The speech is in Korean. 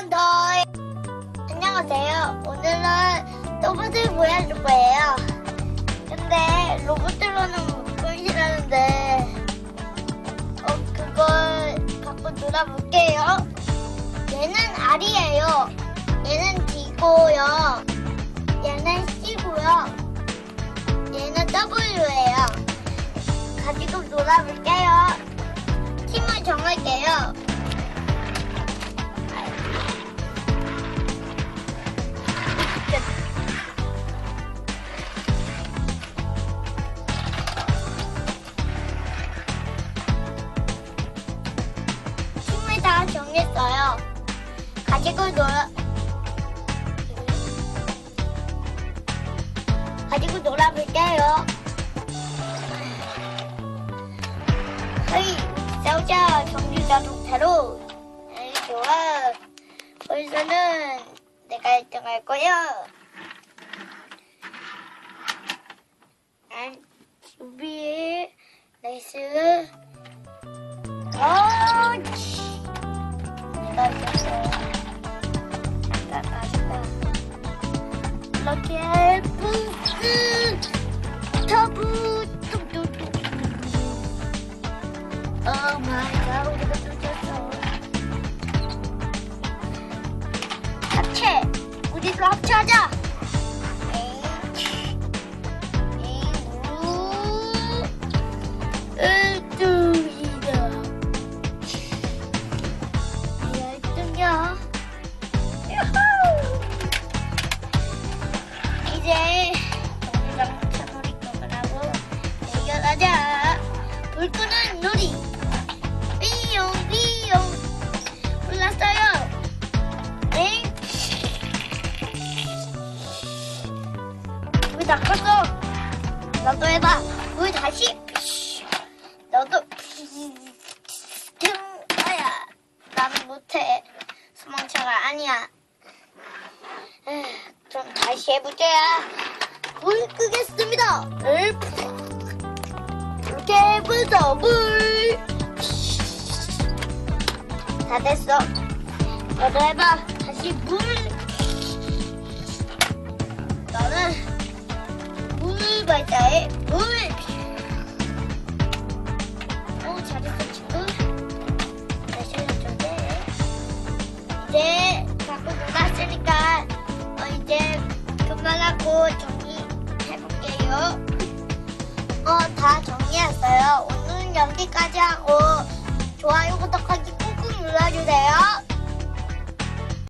번 더. 안녕하세요. 오늘은 로봇을 보여줄 거예요. 근데 로봇으로는 못 보이시라는데, 어, 그걸 갖고 놀아볼게요. 얘는 R이에요. 얘는 D고요. 얘는 C고요. 얘는 W예요. 가지고 놀아볼게요. 팀을 정할게요. 가지고 놀아 가지고 놀아볼게요. 헤이, 싸우자 정류 자동차로. 에이, 좋아. 벌써는 내가 1등 할 거야. 난 준비, 레이스. 어 이렇게 부 불 끄는 놀이. 삐용 삐용. 불났어요. 네. 왜 낚았어? 너도 해봐. 물 다시. 너도. 아야. 나는 못해. 소망차가 아니야. 그럼 다시 해보자. 불 끄겠습니다. 을 해보자. 물. 다 됐어. 너도 해봐. 다시 물. 너는 물 발자에 물. 오 잘했어 친구. 다시 해줄게. 이제 갖고 놀았으니까 어, 이제 그만하고 정리해볼게요. 어 다 정리했어요. 오늘 여기까지 하고 좋아요 구독하기 꾹꾹 눌러주세요.